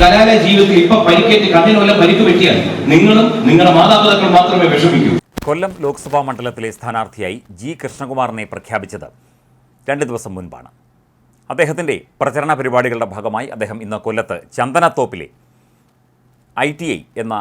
കലാലയ ജീവിതത്തിൽ ഇപ്പൊ പരിക്കേറ്റ് കണ്ണിന് വല്ല പരിക്ക് പറ്റിയാൽ നിങ്ങളും നിങ്ങളുടെ മാതാപിതാക്കൾ മാത്രമേ വിഷമിക്കൂ. കൊല്ലം ലോക്സഭാ മണ്ഡലത്തിലെ സ്ഥാനാർത്ഥിയായി ജി കൃഷ്ണകുമാറിനെ പ്രഖ്യാപിച്ചത് രണ്ട് ദിവസം മുൻപാണ്. അദ്ദേഹത്തിന്റെ പ്രചരണ പരിപാടികളുടെ ഭാഗമായി അദ്ദേഹം ഇന്ന് കൊല്ലത്ത് ചന്ദനത്തോപ്പിലെ ഐ എന്ന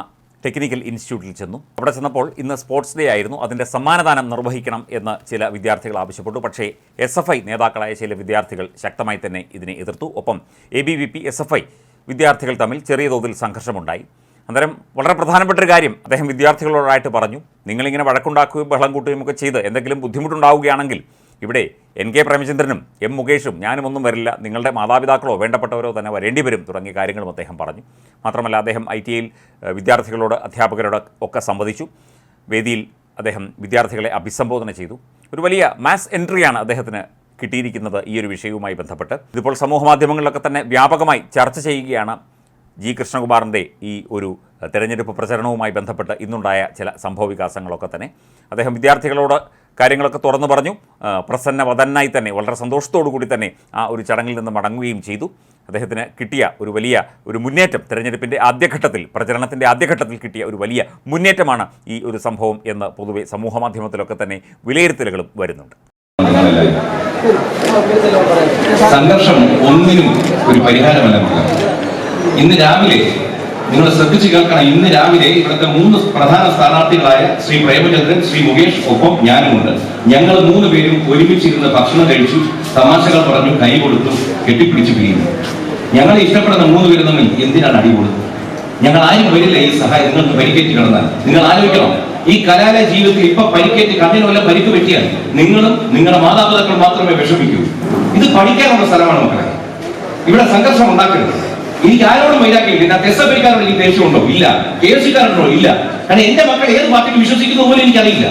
ടെക്നിക്കൽ ഇൻസ്റ്റിറ്റ്യൂട്ടിൽ ചെന്നു. അവിടെ ചെന്നപ്പോൾ ഇന്ന് സ്പോർട്സ് ഡേ ആയിരുന്നു. അതിന്റെ സമ്മാനദാനം നിർവഹിക്കണം എന്ന് ചില വിദ്യാർത്ഥികൾ ആവശ്യപ്പെട്ടു. പക്ഷേ എസ് എഫ് ഐ നേതാക്കളായ ചില വിദ്യാർത്ഥികൾ ശക്തമായി തന്നെ ഇതിനെ എതിർത്തു. ഒപ്പം A B V P S F I വിദ്യാർത്ഥികൾ തമ്മിൽ ചെറിയ തോതിൽ സംഘർഷമുണ്ടായി. അന്നേരം വളരെ പ്രധാനപ്പെട്ട ഒരു കാര്യം അദ്ദേഹം വിദ്യാർത്ഥികളോടായിട്ട് പറഞ്ഞു. നിങ്ങളിങ്ങനെ വഴക്കുണ്ടാക്കുകയും ബഹളം കൂട്ടുകയും ഒക്കെ ചെയ്ത് എന്തെങ്കിലും ബുദ്ധിമുട്ടുണ്ടാവുകയാണെങ്കിൽ ഇവിടെ എൻ കെ പ്രേമചന്ദ്രനും എം മുകേഷും ഞാനും ഒന്നും വരില്ല. നിങ്ങളുടെ മാതാപിതാക്കളോ വേണ്ടപ്പെട്ടവരോ തന്നെ വരേണ്ടി വരും തുടങ്ങിയ കാര്യങ്ങളും അദ്ദേഹം പറഞ്ഞു. മാത്രമല്ല അദ്ദേഹം ഐ ടി ഐയിൽ വിദ്യാർത്ഥികളോട് അധ്യാപകരോട് ഒക്കെ സംവദിച്ചു. വേദിയിൽ അദ്ദേഹം വിദ്യാർത്ഥികളെ അഭിസംബോധന ചെയ്തു. ഒരു വലിയ മാസ് എൻട്രിയാണ് അദ്ദേഹത്തിന് കിട്ടിയിരിക്കുന്നത് ഈ ഒരു വിഷയവുമായി ബന്ധപ്പെട്ട്. ഇതിപ്പോൾ സമൂഹ മാധ്യമങ്ങളിലൊക്കെ തന്നെ വ്യാപകമായി ചർച്ച ചെയ്യുകയാണ് ജി കൃഷ്ണകുമാറിന്റെ ഈ ഒരു തെരഞ്ഞെടുപ്പ് പ്രചരണവുമായി ബന്ധപ്പെട്ട് ഇന്നുണ്ടായ ചില സംഭവവികാസങ്ങളൊക്കെ തന്നെ. അദ്ദേഹം വിദ്യാർത്ഥികളോട് കാര്യങ്ങളൊക്കെ തുറന്നു പറഞ്ഞു. പ്രസന്ന വതന്നായി തന്നെ വളരെ സന്തോഷത്തോടു കൂടി തന്നെ ആ ഒരു ചടങ്ങിൽ നിന്ന് മടങ്ങുകയും ചെയ്തു. അദ്ദേഹത്തിന് കിട്ടിയ ഒരു വലിയ ഒരു മുന്നേറ്റം തെരഞ്ഞെടുപ്പിന്റെ ആദ്യഘട്ടത്തിൽ പ്രചരണത്തിന്റെ ആദ്യഘട്ടത്തിൽ കിട്ടിയ ഒരു വലിയ മുന്നേറ്റമാണ് ഈ ഒരു സംഭവം എന്ന് പൊതുവെ സമൂഹ മാധ്യമത്തിലൊക്കെ തന്നെ വിലയിരുത്തലുകളും വരുന്നുണ്ട്. സംഘർഷം ഒന്നിനും ഒരു പരിഹാരമല്ല. ഇന്ന് രാവിലെ നിങ്ങൾ ശ്രദ്ധിച്ചു കേൾക്കണം. ഇന്ന് രാവിലെ ഇവിടുത്തെ മൂന്ന് പ്രധാന സ്ഥാനാർത്ഥികളായ ശ്രീ പ്രേമചന്ദ്രൻ ശ്രീ മുകേഷ് ഒപ്പം ഞാനുമുണ്ട്. ഞങ്ങൾ മൂന്ന് പേരും ഒരുമിച്ചിരുന്ന് ഭക്ഷണം കഴിച്ചു തമാശകൾ പറഞ്ഞു കൈ കൊടുത്തു കെട്ടിപ്പിടിച്ചു പിരിയുന്നു ഞങ്ങളെ ഇഷ്ടപ്പെടുന്ന മൂന്ന് പേരും തമ്മിൽ എന്തിനാണ് അടി കൊടുത്തത് ഞങ്ങൾ ആരും വരില്ല ഈ സഹായം. നിങ്ങൾക്ക് പരിക്കേറ്റ് കിടന്നാൽ. നിങ്ങൾ ആലോചിക്കണം. ഈ കലാലയ ജീവിതത്തിൽ ഇപ്പൊ പരിക്കേറ്റ് കണ്ണിന് വല്ല പരിക്ക് പറ്റിയാൽ നിങ്ങളും നിങ്ങളുടെ മാതാപിതാക്കൾ മാത്രമേ വിഷമിക്കൂ. ഇത് പഠിക്കാനുള്ള സ്ഥലമാണ് മക്കളെ. ഇവിടെ സംഘർഷം ഉണ്ടാക്കരുത്. എനിക്ക് ആരോടും വൈരാഗ്യമില്ല എഫ് ഐക്കാരോട് എനിക്ക് ദേഷ്യമുണ്ടോ? ഇല്ല. കെ എസ് ഇല്ല. കാരണം എന്റെ മക്കൾ ഏത് പാർട്ടിയിൽ വിശ്വസിക്കുന്ന പോലും എനിക്കറിയില്ല.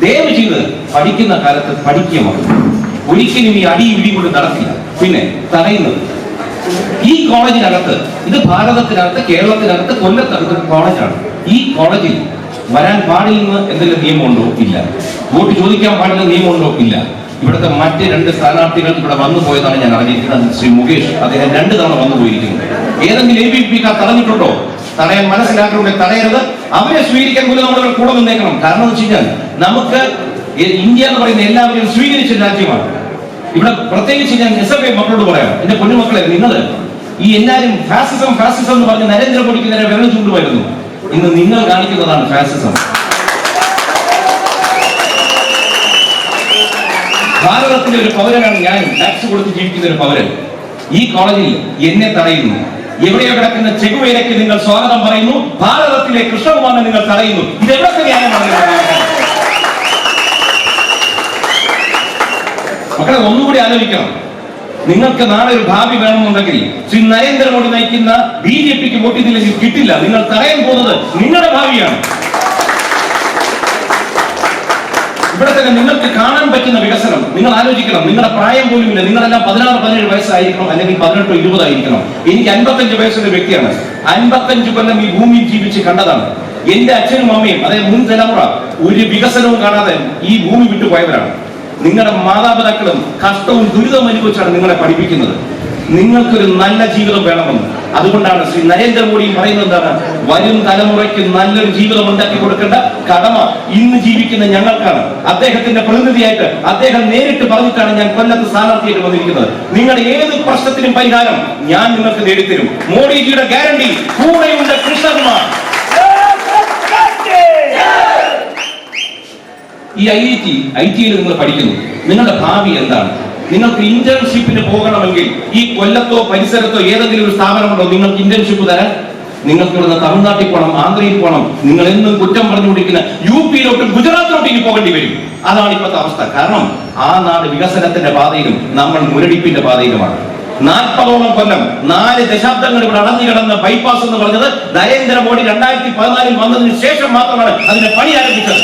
ദയവ് ചെയ്ത് പഠിക്കുന്ന കാലത്ത് പഠിക്കുക ഒരിക്കലും ഈ അടി ഇടി കൊണ്ട് നടക്കില്ല. പിന്നെ തടയുന്നത് ഈ കോളേജിനകത്ത് ഇത് ഭാരതത്തിനകത്ത് കേരളത്തിനകത്ത് കൊല്ലത്തകത്ത് കോളേജാണ്. ഈ കോളേജിൽ വരാൻ പാടില്ലെന്ന് എന്തെങ്കിലും നിയമമുണ്ടോ? ഇല്ല. വോട്ട് ചോദിക്കാൻ പാടില്ല നിയമമുണ്ടോ? ഇല്ല. ഇവിടുത്തെ മറ്റ് രണ്ട് സ്ഥാനാർത്ഥികൾ ഇവിടെ വന്നു പോയതാണ് ഞാൻ അറിഞ്ഞിരിക്കുന്നത്. ശ്രീ മുകേഷ് അദ്ദേഹം രണ്ട് തവണ വന്നു പോയിരിക്കുന്നു. ഏതെങ്കിലും എ ബി പി കാർ തടഞ്ഞിട്ടുണ്ടോ? തടയാൻ മനസ്സിലാക്കുന്നുണ്ടെങ്കിൽ തടയരുത്. അവരെ സ്വീകരിക്കാൻ പോലും നമ്മൾ കൂടെ നിന്നേക്കണം. കാരണം എന്ന് വെച്ച് കഴിഞ്ഞാൽ നമുക്ക് ഇന്ത്യ എന്ന് പറയുന്ന എല്ലാവരും സ്വീകരിച്ച രാജ്യമാണ്. ഇവിടെ പ്രത്യേകിച്ച് ഞാൻ എസ് എഫ് ഐ മക്കളോട് പറയാം. എന്റെ പൊന്നുമക്കളെ നിങ്ങൾ ഈ എല്ലാവരും ഫാസിസം ഫാസിസം എന്ന് പറഞ്ഞ് നരേന്ദ്രമോദിക്ക് നേരെ വിരൽ ചൂണ്ടുമായിരുന്നു. ഇന്ന് നിങ്ങൾ കാണിക്കുന്നതാണ് ഫാസിസം ഭാരതത്തിലെ ഒരു പൗരനാണ് ഞാൻ. ടാക്സ് കൊടുത്ത് ജീവിക്കുന്ന ഒരു പൗരൻ. ഈ കോളേജിൽ എന്നെ തടയുന്നു. എവിടെയോ കിടക്കുന്ന ചെകുവേലയ്ക്ക് നിങ്ങൾ സ്വാഗതം പറയുന്നു. ഭാരതത്തിലെ കൃഷ്ണകുമാറിനെ നിങ്ങൾ തടയുന്നു. ഇത് എവിടത്തെ ന്യായമാണ് നിങ്ങൾ കാണിക്കുന്നത്? മക്കളെ ഒന്നുകൂടി ആലോചിക്കണം. നിങ്ങൾക്ക് നാളെ ഒരു ഭാവി വേണമെന്നുണ്ടെങ്കിൽ ശ്രീ നരേന്ദ്രമോദി നയിക്കുന്ന ബി ജെ പിക്ക് വോട്ട് ചെയ്തില്ലെങ്കിൽ കിട്ടില്ല. നിങ്ങൾ തടയാൻ പോകുന്നത് നിങ്ങളുടെ ഭാവിയാണ്. ഇവിടെ തന്നെ നിങ്ങൾക്ക് കാണാൻ പറ്റുന്ന വികസനം നിങ്ങൾ ആലോചിക്കണം. നിങ്ങളുടെ പ്രായം പോലും ഇല്ല. നിങ്ങളെല്ലാം പതിനാറ് പതിനേഴ് വയസ്സായിരിക്കണം അല്ലെങ്കിൽ പതിനെട്ടോ ഇരുപതായിരിക്കണം എനിക്ക് അൻപത്തഞ്ച് വയസ്സുള്ള വ്യക്തിയാണ്. അൻപത്തഞ്ച് കൊല്ലം ഈ ഭൂമിയിൽ ജീവിച്ച് കണ്ടതാണ്. എന്റെ അച്ഛനും അമ്മയും അതായത് മുൻ തലമുറ ഒരു വികസനവും കാണാതെ ഈ ഭൂമി വിട്ടു പോയവരാണ്. നിങ്ങളുടെ മാതാപിതാക്കളും കഷ്ടവും ദുരിതവും അനുഭവിച്ചാണ് നിങ്ങളെ പഠിപ്പിക്കുന്നത്. നിങ്ങൾക്കൊരു നല്ല ജീവിതം വേണമെന്ന്. അതുകൊണ്ടാണ് ശ്രീ നരേന്ദ്രമോദിയും പറയുന്നത് എന്താണ്? വരും തലമുറയ്ക്ക് നല്ലൊരു ജീവിതം ഉണ്ടാക്കി കൊടുക്കേണ്ട കടമ ഇന്ന് ജീവിക്കുന്ന ഞങ്ങൾക്കാണ്. അദ്ദേഹത്തിന്റെ പ്രതിനിധിയായിട്ട് അദ്ദേഹം നേരിട്ട് പറഞ്ഞിട്ടാണ് ഞാൻ കൊല്ലത്ത് സ്ഥാനാർത്ഥിയായിട്ട് വന്നിരിക്കുന്നത്. നിങ്ങൾ ഏത് പ്രശ്നത്തിനും പരിഹാരം ഞാൻ നിങ്ങൾക്ക് നേടിത്തരും. മോഡിജിയുടെ ഗ്യാരണ്ടി കൂടെയുണ്ട് കൃഷ്ണകുമാർ. ഈ ഐ ഐ ടി ഐ ടിയിൽ നിങ്ങൾ പഠിക്കുന്നു. നിങ്ങളുടെ ഭാവി എന്താണ്? നിങ്ങൾക്ക് ഇന്റേൺഷിപ്പിന് പോകണമെങ്കിൽ ഈ കൊല്ലത്തോ പരിസരത്തോ ഏതെങ്കിലും ഒരു സ്ഥാപനമുണ്ടോ നിങ്ങൾക്ക് ഇന്റേൺഷിപ്പ് തരാൻ? നിങ്ങൾക്ക് ഇവിടുന്ന് തമിഴ്നാട്ടിൽ പോകണം ആന്ധ്രയിൽ പോകണം. നിങ്ങൾ എന്നും കുറ്റം പറഞ്ഞുകൊണ്ടിരിക്കുന്ന യു പിയിലോട്ടും ഗുജറാത്തിലോട്ടും ഇനി പോകേണ്ടി വരും. അതാണ് ഇപ്പോഴത്തെ അവസ്ഥ. കാരണം ആ നാട് വികസനത്തിന്റെ പാതയിലും നമ്മൾ മുരടിപ്പിന്റെ പാതയിലുമാണ്. നാൽപ്പതോളം കൊല്ലം നാല് ദശാബ്ദങ്ങൾ ഇവിടെ അടഞ്ഞു കിടന്ന ബൈപ്പാസ് എന്ന് പറഞ്ഞത് നരേന്ദ്രമോദി രണ്ടായിരത്തി പതിനാലിൽ വന്നതിന് ശേഷം മാത്രമാണ് അതിന്റെ പണി ആരംഭിച്ചത്.